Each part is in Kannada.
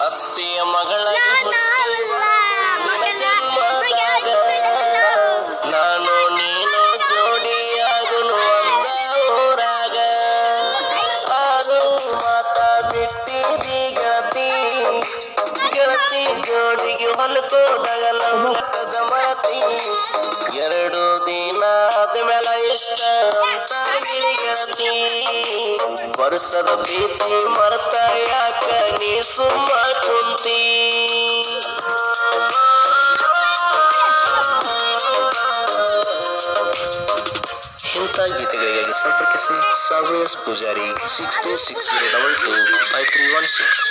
ಅತ್ತೆಯ ಮಗಳ ನಾನು ನೀನು ಜೋಡಿಯಾಗುನು ಒಂದ ಊರಾಗ. ಆರು ಮಾತ ಬಿಟ್ಟಿದಿ ಗೆಳತಿ. ಗೆಳತಿ ಜೋಡಿಗೆ ಹುಟ್ಟದ ಮರತಿ. ಎರಡು ದಿನ ವರ್ಷದ ಪ್ರೀತಿ ಮರ್ತ ಯಾಕ ನೀ ಸುಮ್ಮ ಕುಂತಿ? ಇಂಥ ಗೀತೆಗಳಿಗಾಗಿ ಸಂಪರ್ಕಿಸಿ ಸಾವಿರ Pujari six two six zero double two five three one six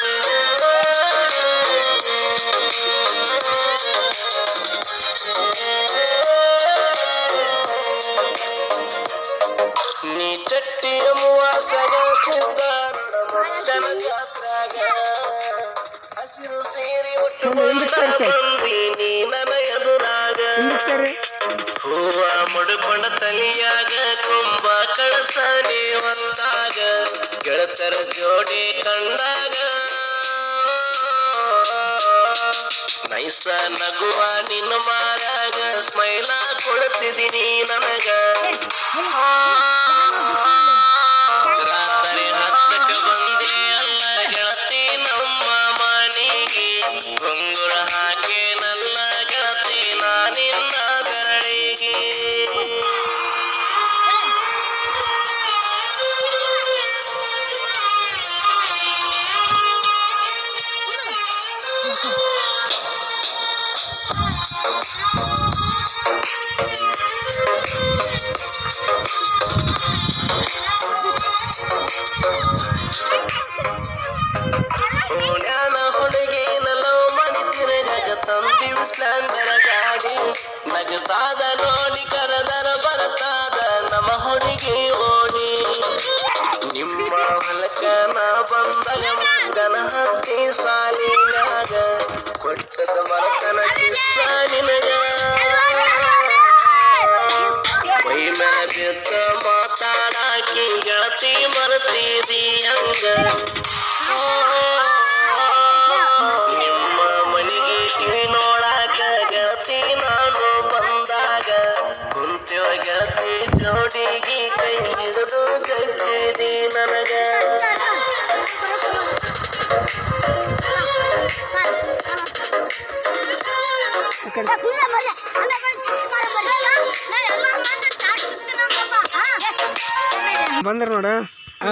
ಚಟ್ಟಿಯ ಮುವಾಸಗ ಸಿದ್ಧಾರೂಢ ಜಾತ್ರಾಗ. ಹಸಿರು ಸೀರೆ ಉಚ್ಚ ಬಂದಿ ನೀ ನನ್ನ ಎದುರಾಗ. ಹೂವ ಮುಡುಕೊಂಡ ತಲಿಯಾಗ ಕುಂಭ ಕಳಸನೆ ಹೊತ್ತಾಗ ಗೆಳತರ ಜೋಡಿ ಕಂಡಾಗ. ನೈಸ ನಗುವ ನಿನ್ನ ಮಾರಾಗ ಸ್ಮೈಲ ಕೊಡುತ್ತಿದ್ದೀನಿ ನನಗ. ಗಾಡಿ ಕರದರ ಬರ್ತಾದ ನಮ್ಮ ಹುಡುಗಿ ಓಡಿ ನಿಮ್ಮ ಹೊಲಕ ನಾ ಬಂದಾಗ ಮಂಗನ ಹತ್ತಿ ಸಾಲಿನಾಗ, ಕೊಟ್ಟದ ಮರಕನ ಕಿಸ್ಸ ನಿನಗ. ಮೈ ಮೇಲೆ ಬಿದ್ದ ಮಾತಾಡಾಕಿ ಗೆಳತಿ ಮರ್ತಿದಿ ಕುಂತಿವ ಗೆಳತಿ ಜೋಡಿಗೆ ಕೈ ಹಿಡಿದು ಜಗ್ಗಿದಿ ನನಗ ಬಂದ್ರ ನೋಡ ಹಾ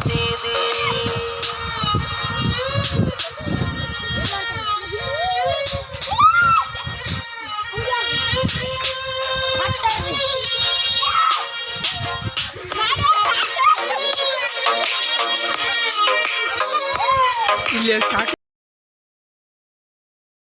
也啥